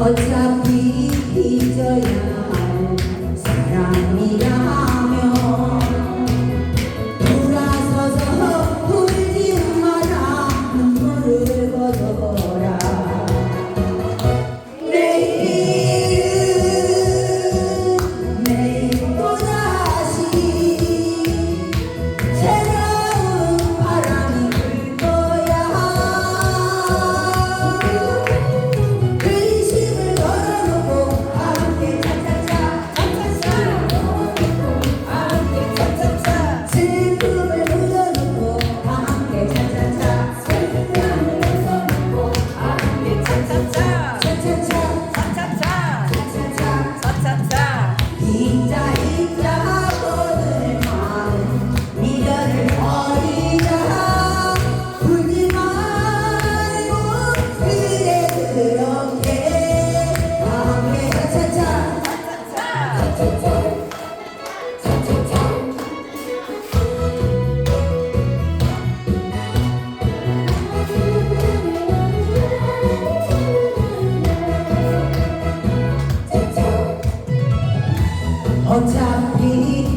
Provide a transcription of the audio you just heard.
What's up? 你在 어차피